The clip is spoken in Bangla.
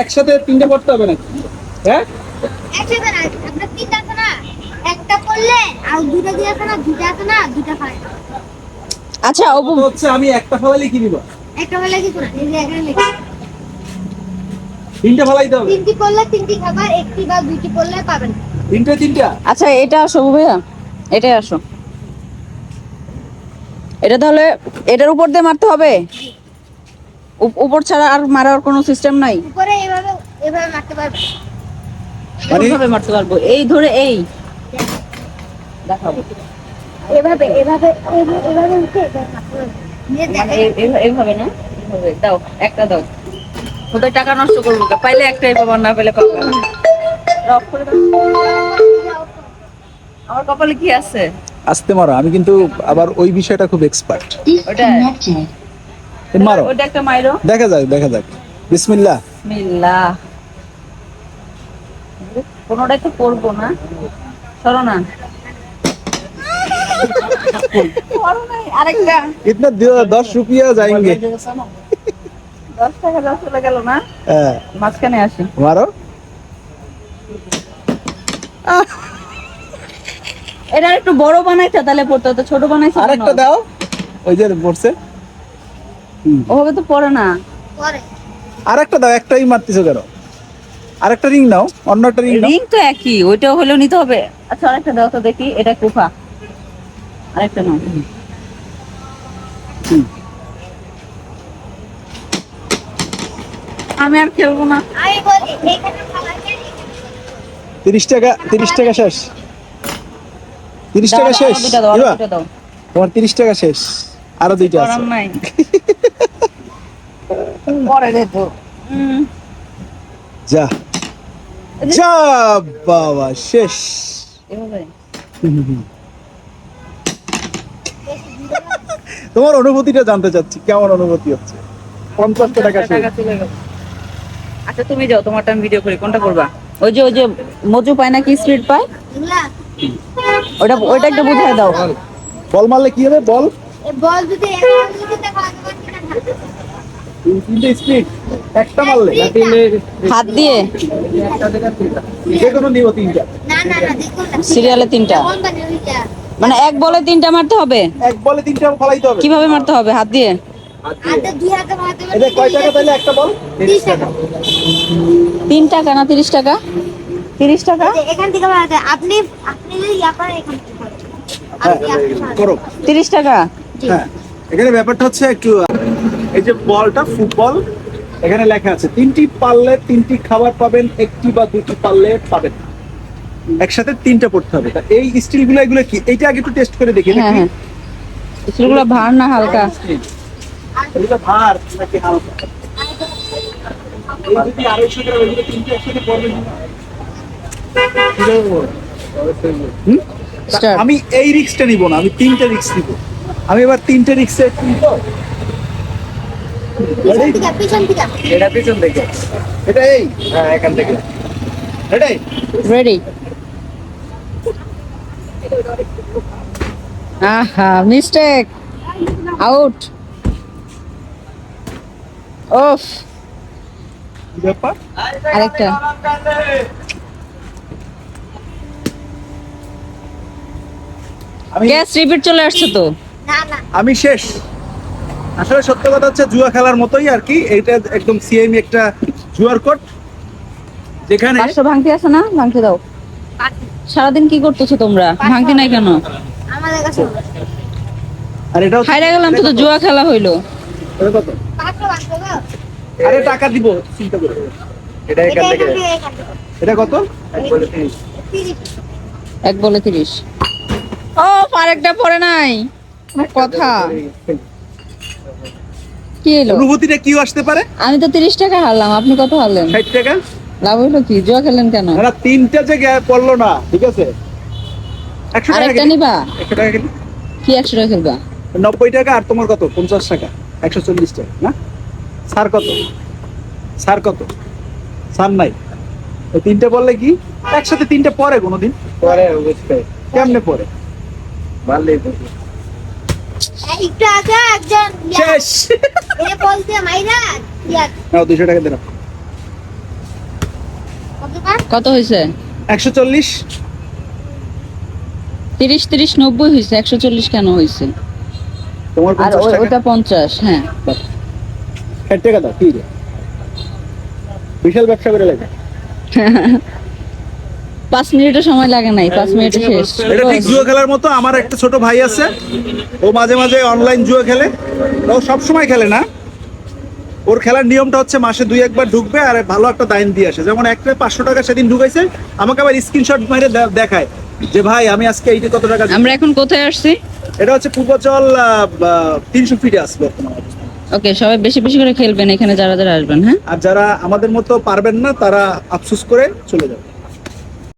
একসাথে তিনটে পড়তে হবে নাকি? হ্যাঁ? একসাথে না আপনার তিনটা আছে না? একটা করলে আর দুটো দিয়ে আছে না দুটো আছে না দুটো খায় আচ্ছা অপু হচ্ছে আমি একটা দিব। একটা কি করে এই যে এখানে লেখা তিনটে ফেলাইতে হবে? তিনটি করলে তিনটি খাবার একটি বা দুইটি করলে পাবেন। তিনটে তিনটা? আচ্ছা এটা আসো ভাইয়া এটাই আসো। এটা তাহলে এটার উপর দিয়ে মারতে হবে? উপর ছাড়া আর মারার কোনো সিস্টেম নাই। উপরে এভাবে এভাবে মারতে পারবেন মানে? কীভাবে মারতে পারব। এই ধরে এই। দেখাবো এভাবে এভাবে এভাবে এভাবে উঠে এভাবে মানে এইভাবে না? এইভাবে দাও একটা দাও। ওদের টাকা নষ্ট করব? পাইলে একটাই পাবার না পেলে পাবো না। করে দাও। আমার কপালে কি আছে? আসতে মারো আমি কিন্তু আবার ওই বিষয়টা খুব এক্সপার্ট ওটা মারো। ওটা একটা মাইরো। দেখা যাক দেখা যাক। বিসমিল্লাহ। বিসমিল্লাহ। কোনোটাই তো করব না। সরো না। আরেকটা। ইতনা দশ রুপিয়া যাएंगे দশ টাকা দশ চলে গেল না? হ্যাঁ। মাঝখানে আসি। মারো। এটা একটু বড় বানাইছে তাহলে পড়তে ছোট বানাইছে আরেকটা দাও। ওই যে পড়ছে। ওভাবে তো পড়ে না। পরে আরেকটা দাও একটাই মারতেছো কেন? আরেকটা রিং নাও অন্য একটা রিং রিং তো একই ওইটাও হলেও নিতে হবে। আচ্ছা আরেকটা দাও তো দেখি এটা কুফা। আরেকটা নাও। আমি আর খেলব না। আমি বলি এইখানে খাবারটা তিরিশ টাকা তিরিশ টাকা শেষ। তিরিশ টাকা শেষ। আরও তোমার তিরিশ টাকা শেষ। আরও দুইটা আছে। পরে দে তো। উম, যা। যা বাবা শেষ। তোমার অনুভূতিটা জানতে চাচ্ছি কেমন অনুভূতি হচ্ছে? পঞ্চাশ টাকা চলে আচ্ছা তুমি যাও তোমারটা আমি ভিডিও করি কোনটা করবা ওই যে ওই যে মজু পায় নাকি স্ট্রিট পায়? ওটা ওইটা একটু বুঝাই দাও। বল। মারলে কি হবে? বল। বল যদি তিনটে স্পিড একটা মারলে হাত দিয়ে? যে কোনো নিব তিনটা। না না না সিরিয়ালে তিনটা? কোন বানিয়ে ওইটা মানে এক বলে তিনটা মারতে হবে? এক বলে তিনটা ফলাইতে হবে। কীভাবে মারতে হবে? হাত দিয়ে? হাতে দুই হাতে মারতে এটা কয় টাকা তাহলে একটা বল? তিরিশ টাকা। তিন টাকা না তিরিশ টাকা? তিরিশ টাকা? এখান থেকে আপনি আপনি। হ্যাঁ। করো। তিরিশ টাকা? হ্যাঁ এখানে ব্যাপারটা হচ্ছে একটু এই যে বলটা ফুটবল এখানে লেখা আছে তিনটি পারলে তিনটি খাবার পাবেন একটি বা দুটি পারলে পাবেন একসাথে তিনটা পড়তে হবে। এই স্টিলগুলো এগুলো কি? এইটা আগে একটু টেস্ট করে দেখি হ্যাঁ? হ্যাঁ। সেগুলো ভার না হালকা? এগুলো ভার নাকি হালকা? এই যদি আড়াইশো গ্রাম এগুলো তিনটে একসাথে পড়বে. আমি এই রিক্সটা নিব না আমি তিনটা রিক্স নিব। আমি এবার তিনটে রিক্সে কিনবো পিছন থেকে পিছন থেকে এটা পিছন থেকে। এটা এই? হ্যাঁ এখান থেকে। এটাই রেডি আহা মিস্টেক আউট ওফ কি আরেকটা। গ্যাস রিপিট চলে আসছে তো। না না। আমি শেষ। আসলে সত্য কথা হচ্ছে জুয়া খেলার মতোই আর কি। এটা একদম সিএম একটা জুয়ার কোড যেখানে পাঁচশো ভাঙতি আছে না? ভাঙতে দাও। সারাদিন কি করতেছো তোমরা? ভাঙতি নাই কেন? আমাদের কাছে আর এটা হাইরা গেলাম তো তো জুয়া খেলা হইল। আরে টাকা দিব চিন্তা করে। এটা এখান থেকে এটা কত? এক বলে তিরিশ। ও আরেকটা পড়ে নাই। কথা। কি এলো অনুভূতিটা কি আসতে পারে? আমি তো তিরিশ টাকা হারলাম আপনি কত হারলেন? ষাট টাকা? লাভ হইল কি? জুয়া খেললেন কেন? না তিনটা যে পড়ল না ঠিক আছে? একশো টাকা আরেকটা নিবা? একশো টাকা গেলি কি একশো টাকা খেলবা? নব্বই টাকা আর তোমার কত? পঞ্চাশ টাকা। একশো চল্লিশ টাকা না? সার কত? সার কত? সার নাই। ওই তিনটে বললে কি? একসাথে তিনটে পরে কোনোদিন? পরে কেমনে পরে এই একটু আগে একজন শেষ। এ বল দিয়ে মাইরা নাও দুশো টাকা দিলাম কত হয়েছে একশো চল্লিশ। তিরিশ তিরিশ নব্বই হয়েছে একশো চল্লিশ কেন হয়েছে তোমার আর পঞ্চাশ ওই- টাকা? ওটা পঞ্চাশ হ্যাঁ। ষাট টাকা দাও কি রে? বিশাল ব্যবসা করে লাগে পাঁচ মিনিটও সময় লাগে নাই পাঁচ মিনিটে শেষ। এটা ঠিক জুয়া খেলার মতো আমার একটা ছোট ভাই আছে ও মাঝে মাঝে অনলাইন জুয়া খেলে। ও সব সময় খেলে না। ওর খেলার নিয়মটা হচ্ছে মাসে দুই একবার ঢুকবে আর ভালো একটা দাইন দিয়ে আসে। যেমন একটা পাঁচশো টাকা সেদিন ঢুকাইছে আমাকে আবার স্ক্রিনশট মেরে দেখায় যে ভাই আমি আজকে এইটি কত টাকা আমরা এখন কোথায় আসছি? এটা হচ্ছে পূর্বাচল তিনশো ফিটে আসবে ওকে সবাই বেশি বেশি করে খেলবেন এখানে যারা যারা আসবেন হ্যাঁ? আর যারা আমাদের মতো পারবেন না তারা আফসোস করে চলে যাবে।